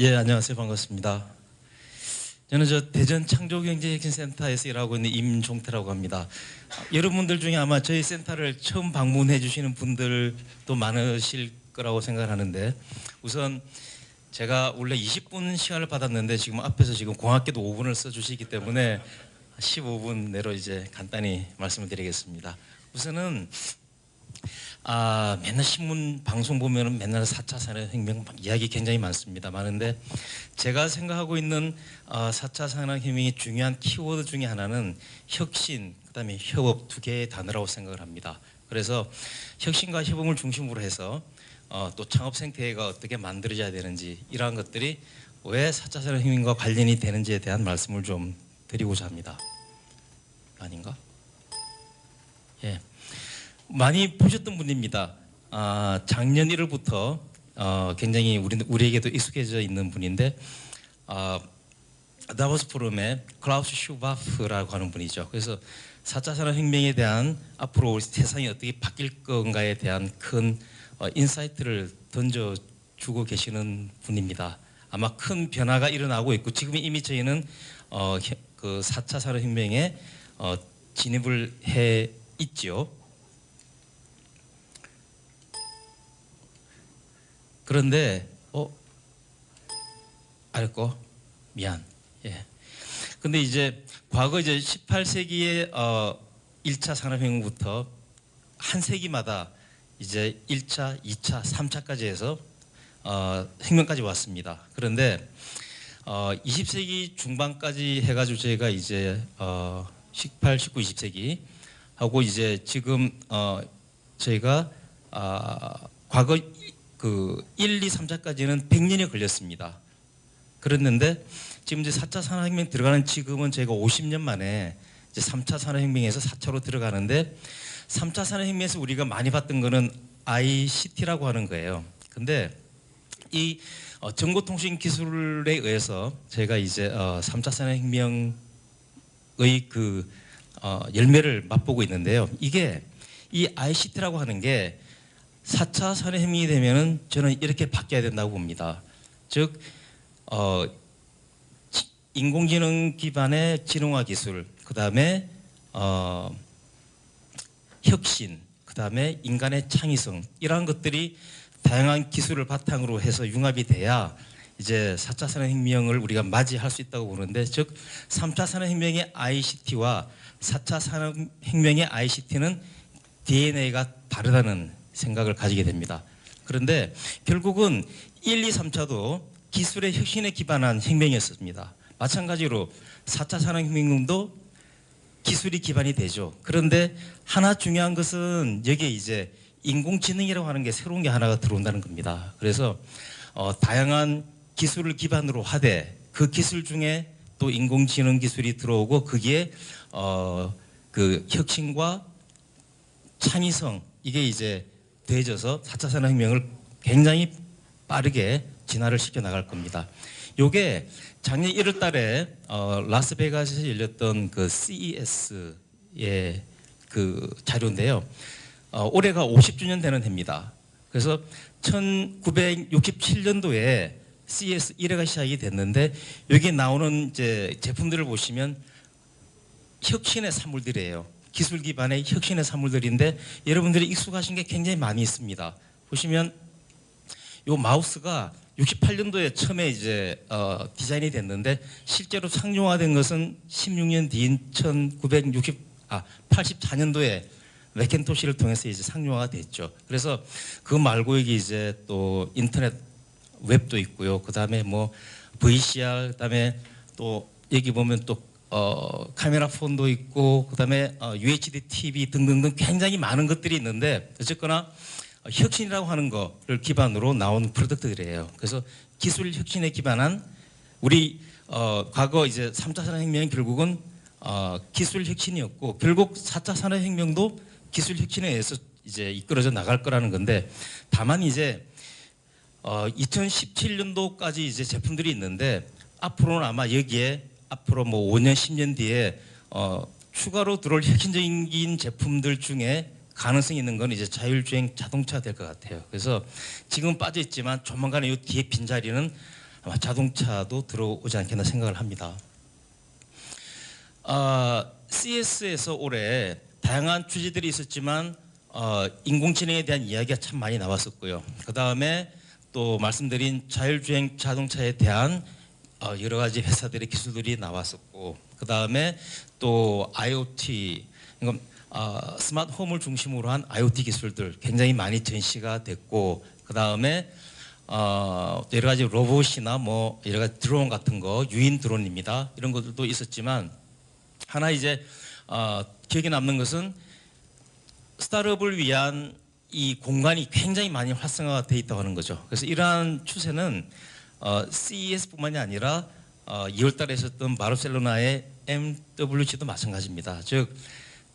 예, 안녕하세요. 반갑습니다. 저는 저 대전 창조경제혁신센터에서 일하고 있는 임종태라고 합니다. 여러분들 중에 아마 저희 센터를 처음 방문해 주시는 분들도 많으실 거라고 생각하는데 우선 제가 원래 20분 시간을 받았는데 지금 앞에서 지금 공학계도 5분을 써주시기 때문에 15분 내로 이제 간단히 말씀을 드리겠습니다. 우선은 아 맨날 신문 방송 보면은 맨날 4차 산업혁명 막 이야기 굉장히 많습니다. 많은데 제가 생각하고 있는 어, 4차 산업혁명의 중요한 키워드 중에 하나는 혁신, 그다음에 협업 두 개의 단어라고 생각을 합니다. 그래서 혁신과 협업을 중심으로 해서 어, 또 창업 생태계가 어떻게 만들어져야 되는지 이러한 것들이 왜 4차 산업혁명과 관련이 되는지에 대한 말씀을 좀 드리고자 합니다. 아닌가? 예. 많이 보셨던 분입니다. 아, 작년 1월부터 어, 굉장히 우리, 우리에게도 익숙해져 있는 분인데 아, 다보스 포럼의 클라우스 슈바프라고 하는 분이죠. 그래서 4차 산업혁명에 대한 앞으로 세상이 어떻게 바뀔 건가에 대한 큰 어, 인사이트를 던져주고 계시는 분입니다. 아마 큰 변화가 일어나고 있고 지금 이미 저희는 어, 혀- 그 4차 산업혁명에 어, 진입을 해 있지요. 그런데 어 알고 미안. 예. 근데 이제 과거 이제 18세기의 어 1차 산업혁명부터 한 세기마다 이제 1차, 2차, 3차까지 해서 어 혁명까지 왔습니다. 그런데 어 20세기 중반까지 해 가지고 저희가 이제 어 18, 19, 20세기 하고 이제 지금 어 저희가 아 과거 그 1, 2, 3차까지는 100년이 걸렸습니다. 그랬는데 지금 이제 4차 산업혁명 들어가는 지금은 저희가 50년 만에 이제 3차 산업혁명에서 4차로 들어가는데 3차 산업혁명에서 우리가 많이 봤던 거는 ICT라고 하는 거예요. 근데 이 어, 정보통신 기술에 의해서 저희가 이제 어, 3차 산업혁명의 그 어, 열매를 맛보고 있는데요. 이게 이 ICT라고 하는 게 4차 산업혁명이 되면은 저는 이렇게 바뀌어야 된다고 봅니다. 즉 어, 지- 인공지능 기반의 지능화 기술, 그 다음에 어, 혁신, 그 다음에 인간의 창의성 이러한 것들이 다양한 기술을 바탕으로 해서 융합이 돼야 이제 4차 산업혁명을 우리가 맞이할 수 있다고 보는데 즉 3차 산업혁명의 ICT와 4차 산업혁명의 ICT는 DNA가 다르다는 생각을 가지게 됩니다. 그런데 결국은 1, 2, 3차도 기술의 혁신에 기반한 혁명이었습니다. 마찬가지로 4차 산업혁명도 기술이 기반이 되죠. 그런데 하나 중요한 것은 여기에 이제 인공지능이라고 하는 게 새로운 게 하나가 들어온다는 겁니다. 그래서 어, 다양한 기술을 기반으로 하되 그 기술 중에 또 인공지능 기술이 들어오고 거기에 어, 그 혁신과 창의성 이게 이제 더해져서 4차 산업혁명을 굉장히 빠르게 진화를 시켜 나갈 겁니다. 요게 작년 1월 달에 어, 라스베가스에서 열렸던 그 CES의 그 자료인데요. 어, 올해가 50주년 되는 해입니다. 그래서 1967년도에 CES 1회가 시작이 됐는데 여기 나오는 이제 제품들을 보시면 혁신의 산물들이에요. 기술 기반의 혁신의 산물들인데 여러분들이 익숙하신 게 굉장히 많이 있습니다. 보시면 요 마우스가 68년도에 처음에 이제 어, 디자인이 됐는데 실제로 상용화된 것은 16년 뒤인 1960 아 84년도에 맥켄토시를 통해서 이제 상용화가 됐죠. 그래서 그 말고 여기 이제 또 인터넷 웹도 있고요. 그 다음에 뭐 VCR 그 다음에 또 여기 보면 또 어, 카메라 폰도 있고 그다음에 어, UHD TV 등등등 굉장히 많은 것들이 있는데 어쨌거나 어, 혁신이라고 하는 거를 기반으로 나온 프로덕트들이에요. 그래서 기술 혁신에 기반한 우리 어, 과거 이제 3차 산업혁명이 결국은 어, 기술 혁신이었고 결국 4차 산업혁명도 기술 혁신에 의해서 이제 이끌어져 나갈 거라는 건데 다만 이제 어, 2017년도까지 이제 제품들이 있는데 앞으로는 아마 여기에 앞으로 뭐 5년 10년 뒤에 어, 추가로 들어올 혁신적인 제품들 중에 가능성이 있는 건 이제 자율주행 자동차 될 것 같아요. 그래서 지금 빠져 있지만 조만간에 이 뒤에 빈 자리는 아마 자동차도 들어오지 않겠나 생각을 합니다. 아, CS에서 올해 다양한 주제들이 있었지만 어, 인공지능에 대한 이야기가 참 많이 나왔었고요. 그 다음에 또 말씀드린 자율주행 자동차에 대한 어, 여러 가지 회사들의 기술들이 나왔었고, 그 다음에 또 IoT, 이건 어, 스마트 홈을 중심으로 한 IoT 기술들 굉장히 많이 전시가 됐고, 그 다음에 어, 여러 가지 로봇이나 뭐 여러 가지 드론 같은 거 유인 드론입니다. 이런 것들도 있었지만 하나 이제 어, 기억에 남는 것은 스타트업을 위한 이 공간이 굉장히 많이 활성화가 돼 있다고 하는 거죠. 그래서 이러한 추세는 어, CES뿐만이 아니라 어, 2월달에 있었던 바르셀로나의 MWC도 마찬가지입니다. 즉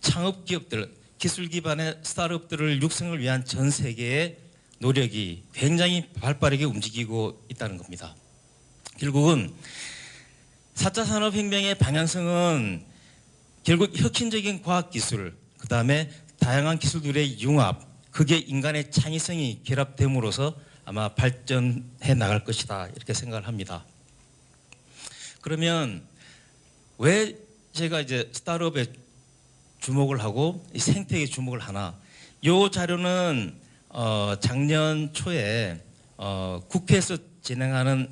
창업 기업들, 기술 기반의 스타트업들을 육성을 위한 전 세계의 노력이 굉장히 발빠르게 움직이고 있다는 겁니다. 결국은 4차 산업혁명의 방향성은 결국 혁신적인 과학기술, 그 다음에 다양한 기술들의 융합, 그게 인간의 창의성이 결합됨으로써 아마 발전해 나갈 것이다 이렇게 생각을 합니다. 그러면 왜 제가 이제 스타트업에 주목을 하고 이 생태계에 주목을 하나? 요 자료는 어, 작년 초에 어, 국회에서 진행하는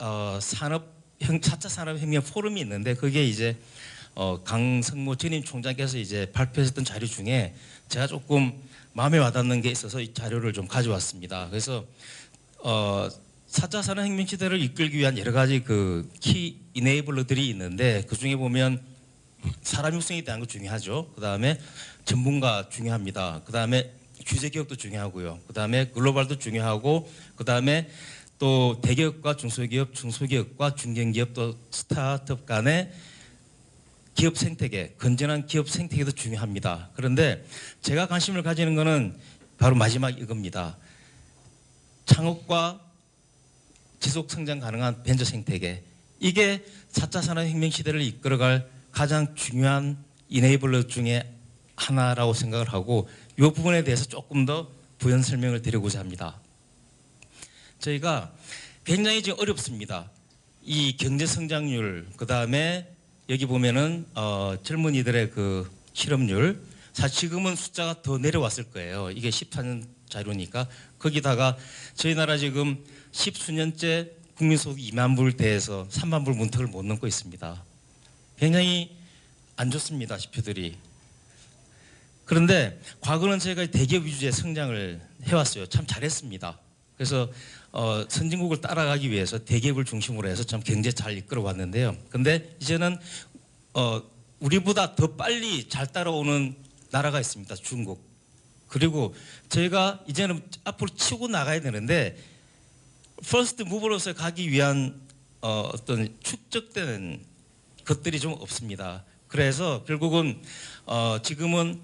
어, 산업 형 4차 산업혁명 포럼이 있는데 그게 이제 어, 강성모 전임 총장께서 이제 발표했던 자료 중에 제가 조금 마음에 와닿는 게 있어서 이 자료를 좀 가져왔습니다. 그래서 어, 4차 산업혁명 시대를 이끌기 위한 여러 가지 그 키 이네이블러들이 있는데 그 중에 보면 사람 육성에 대한 거 중요하죠. 그 다음에 전문가 중요합니다. 그 다음에 규제 개혁도 중요하고요. 그 다음에 글로벌도 중요하고 그 다음에 또 대기업과 중소기업, 중소기업과 중견기업 또 스타트업 간의 기업 생태계, 건전한 기업 생태계도 중요합니다. 그런데 제가 관심을 가지는 것은 바로 마지막 이겁니다. 창업과 지속 성장 가능한 벤처 생태계. 이게 4차 산업혁명 시대를 이끌어갈 가장 중요한 이네이블러 중에 하나라고 생각을 하고 이 부분에 대해서 조금 더 부연 설명을 드리고자 합니다. 저희가 굉장히 지금 어렵습니다. 이 경제 성장률, 그 다음에 여기 보면은 어, 젊은이들의 그 실업률, 사실 지금은 숫자가 더 내려왔을 거예요. 이게 14년 자료니까 거기다가 저희 나라 지금 십수년째 국민소득 2만 불 대에서 3만 불 문턱을 못 넘고 있습니다. 굉장히 안 좋습니다, 지표들이. 그런데 과거는 저희가 대기업 위주의 성장을 해왔어요. 참 잘했습니다. 그래서 어, 선진국을 따라가기 위해서 대기업을 중심으로 해서 참 경제 잘 이끌어 왔는데요. 근데 이제는 어, 우리보다 더 빨리 잘 따라오는 나라가 있습니다. 중국. 그리고 저희가 이제는 앞으로 치고 나가야 되는데 퍼스트 무브로서 가기 위한 어, 어떤 축적된 것들이 좀 없습니다. 그래서 결국은 어, 지금은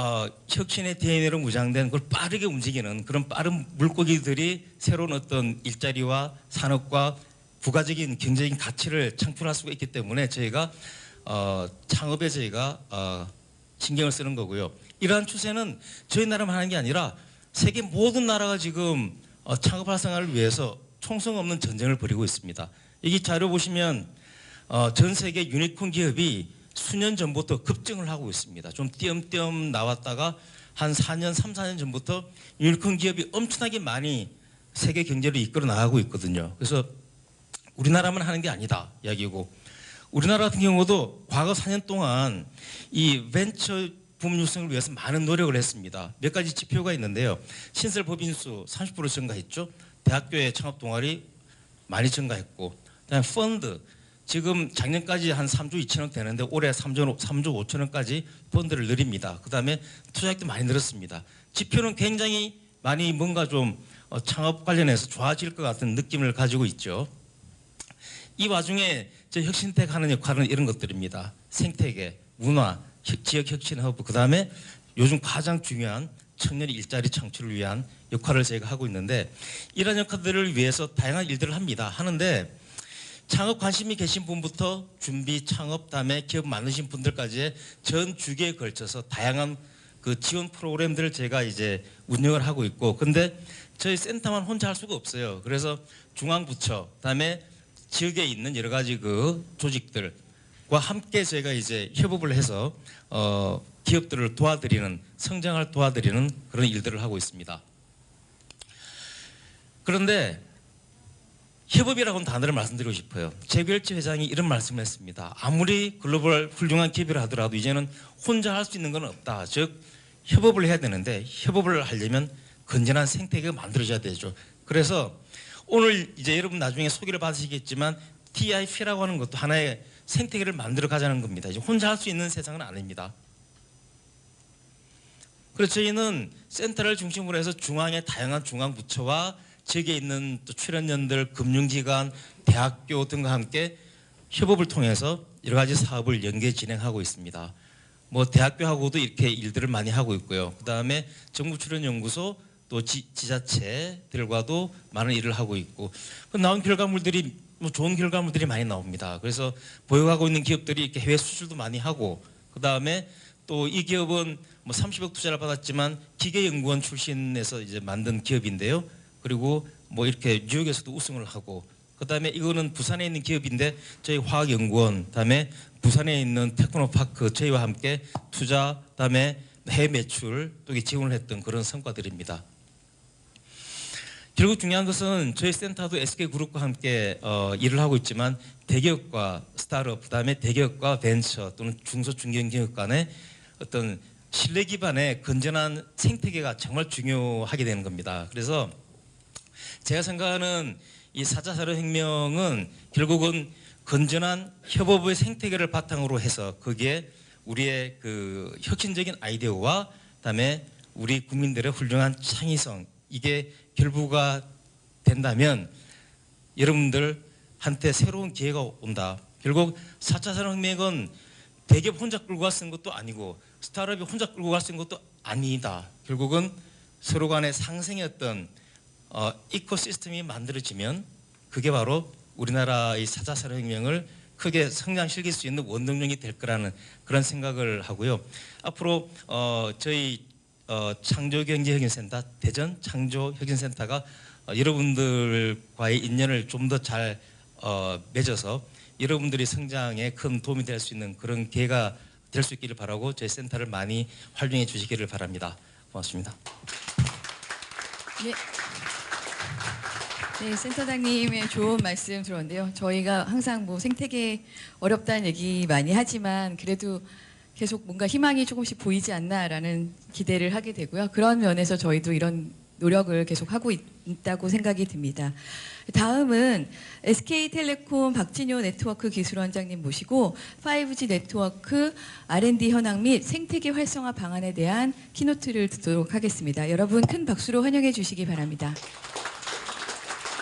어, 혁신의 DNA로 무장된 그걸 빠르게 움직이는 그런 빠른 물고기들이 새로운 어떤 일자리와 산업과 부가적인 경제적인 가치를 창출할 수가 있기 때문에 저희가 어, 창업에 저희가 어, 신경을 쓰는 거고요. 이러한 추세는 저희 나라만 하는 게 아니라 세계 모든 나라가 지금 어, 창업 활성화를 위해서 총성 없는 전쟁을 벌이고 있습니다. 여기 자료 보시면 어, 전 세계 유니콘 기업이 수년 전부터 급증을 하고 있습니다. 좀 띄엄띄엄 나왔다가 한 4년, 3, 4년 전부터 유니콘 기업이 엄청나게 많이 세계 경제를 이끌어 나가고 있거든요. 그래서 우리나라만 하는 게 아니다 이야기고 우리나라 같은 경우도 과거 4년 동안 이 벤처 부문 육성을 위해서 많은 노력을 했습니다. 몇 가지 지표가 있는데요. 신설 법인 수 30% 증가했죠. 대학교의 창업 동아리 많이 증가했고, 그다음에 펀드 지금 작년까지 한 3조 2천억 되는데 올해 3조 3조 5천억까지 펀드를 늘립니다. 그 다음에 투자액도 많이 늘었습니다. 지표는 굉장히 많이 뭔가 좀 어, 창업 관련해서 좋아질 것 같은 느낌을 가지고 있죠. 이 와중에 저 혁신택 하는 역할은 이런 것들입니다. 생태계, 문화, 혁- 지역 혁신 허브, 그 다음에 요즘 가장 중요한 청년 일자리 창출을 위한 역할을 저희가 하고 있는데 이런 역할들을 위해서 다양한 일들을 합니다. 하는데 창업 관심이 계신 분부터 준비, 창업, 다음에 기업 만드신 분들까지의 전 주기에 걸쳐서 다양한 그 지원 프로그램들을 제가 이제 운영을 하고 있고 근데 저희 센터만 혼자 할 수가 없어요. 그래서 중앙부처, 그다음에 지역에 있는 여러 가지 그 조직들과 함께 저희가 이제 협업을 해서 어, 기업들을 도와드리는 성장을 도와드리는 그런 일들을 하고 있습니다. 그런데 협업이라고는 단어를 말씀드리고 싶어요. 재별치 회장이 이런 말씀을 했습니다. 아무리 글로벌 훌륭한 기업이라 하더라도 이제는 혼자 할 수 있는 건 없다. 즉 협업을 해야 되는데 협업을 하려면 건전한 생태계가 만들어져야 되죠. 그래서 오늘 이제 여러분 나중에 소개를 받으시겠지만 TIP라고 하는 것도 하나의 생태계를 만들어 가자는 겁니다. 이제 혼자 할 수 있는 세상은 아닙니다. 그래서 저희는 센터를 중심으로 해서 중앙의 다양한 중앙 부처와 지역에 있는 또 출연연들, 금융기관, 대학교 등과 함께 협업을 통해서 여러 가지 사업을 연계 진행하고 있습니다. 뭐 대학교하고도 이렇게 일들을 많이 하고 있고요. 그 다음에 정부 출연연구소 또 지, 지자체들과도 많은 일을 하고 있고 그 나온 결과물들이 뭐 좋은 결과물들이 많이 나옵니다. 그래서 보유하고 있는 기업들이 이렇게 해외 수출도 많이 하고 그 다음에 또 이 기업은 뭐 30억 투자를 받았지만 기계연구원 출신에서 이제 만든 기업인데요. 그리고 뭐 이렇게 뉴욕에서도 우승을 하고 그다음에 이거는 부산에 있는 기업인데 저희 화학연구원 그다음에 부산에 있는 테크노파크 저희와 함께 투자 그다음에 해외 매출 또 지원을 했던 그런 성과들입니다. 결국 중요한 것은 저희 센터도 SK그룹과 함께 어, 일을 하고 있지만 대기업과 스타트업 그다음에 대기업과 벤처 또는 중소 중견기업 간의 어떤 신뢰 기반의 건전한 생태계가 정말 중요하게 되는 겁니다. 그래서 제가 생각하는 이 4차 산업혁명은 결국은 건전한 협업의 생태계를 바탕으로 해서 거기에 우리의 그 혁신적인 아이디어와 그다음에 우리 국민들의 훌륭한 창의성 이게 결부가 된다면 여러분들한테 새로운 기회가 온다. 결국 4차 산업혁명은 대기업 혼자 끌고 있는 것도 아니고 스타트업이 혼자 끌고 있는 것도 아니다. 결국은 서로 간의 상생의 어떤 어, 이코시스템이 만들어지면 그게 바로 우리나라의 4차 산업혁명을 크게 성장시킬 수 있는 원동력이 될 거라는 그런 생각을 하고요. 앞으로 어, 저희 어, 창조경제혁신센터 대전 창조혁신센터가 어, 여러분들과의 인연을 좀 더 잘 어, 맺어서 여러분들이 성장에 큰 도움이 될 수 있는 그런 기회가 될 수 있기를 바라고 저희 센터를 많이 활용해 주시기를 바랍니다. 고맙습니다. 네. 네, 센터장님의 좋은 말씀 들었는데요. 저희가 항상 뭐 생태계 어렵다는 얘기 많이 하지만 그래도 계속 뭔가 희망이 조금씩 보이지 않나라는 기대를 하게 되고요. 그런 면에서 저희도 이런 노력을 계속 하고 있, 있다고 생각이 듭니다. 다음은 SK텔레콤 박진효 네트워크 기술원장님 모시고 5G 네트워크 R&D 현황 및 생태계 활성화 방안에 대한 키노트를 듣도록 하겠습니다. 여러분 큰 박수로 환영해 주시기 바랍니다.